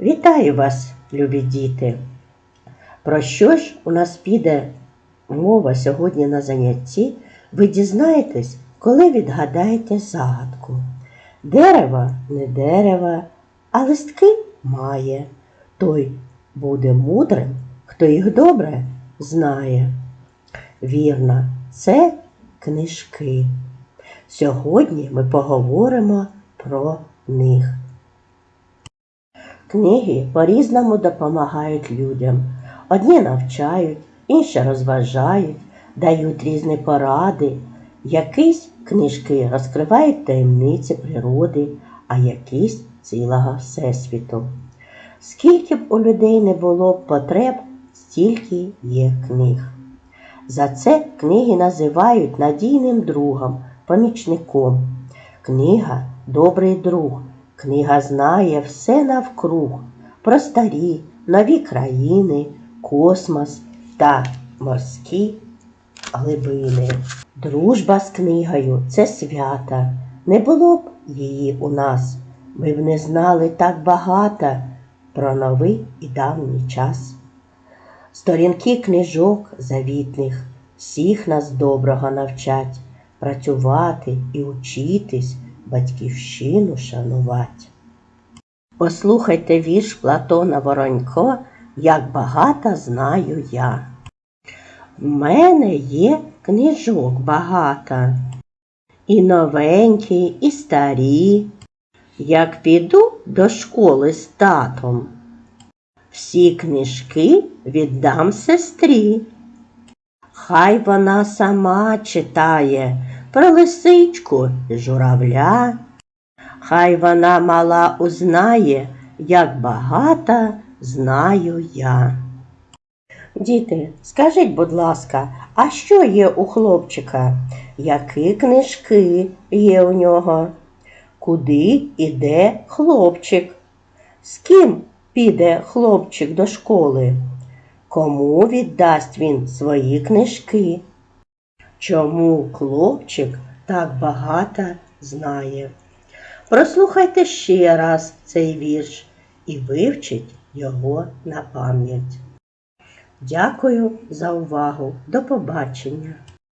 Вітаю вас, любі діти! Про що ж у нас піде мова сьогодні на занятті? Ви дізнаєтесь, коли відгадаєте загадку. Дерево не дерево, а листки має. Той буде мудрим, хто їх добре знає. Вірно, це книжки. Сьогодні ми поговоримо про них. Книги по-різному допомагають людям. Одні навчають, інші розважають, дають різні поради. Якісь книжки розкривають таємниці природи, а якісь цілого Всесвіту. Скільки б у людей не було потреб, стільки є книг. За це книги називають надійним другом, помічником. Книга добрий друг. Книга знає все навкруг про старі, нові країни, космос та морські глибини. Дружба з книгою це свята. Не було б її у нас. Ми б не знали так багато про новий і давній час. Сторінки книжок завітних всіх нас доброго навчать, працювати і учитись, батьківщину шанувати. Послухайте вірш Платона Воронько, як багато знаю я. В мене є книжок багато, і новенькі, і старі. Як піду до школи з татом, всі книжки віддам сестрі. Хай вона сама читає про лисичку і журавля. Хай вона мала узнає, як багато знаю я. Діти, скажіть, будь ласка, а що є у хлопчика? Які книжки є у нього? Куди іде хлопчик? З ким піде хлопчик до школи? Кому віддасть він свої книжки? Чому хлопчик так багато знає? Прослухайте ще раз цей вірш і вивчіть його на пам'ять. Дякую за увагу. До побачення!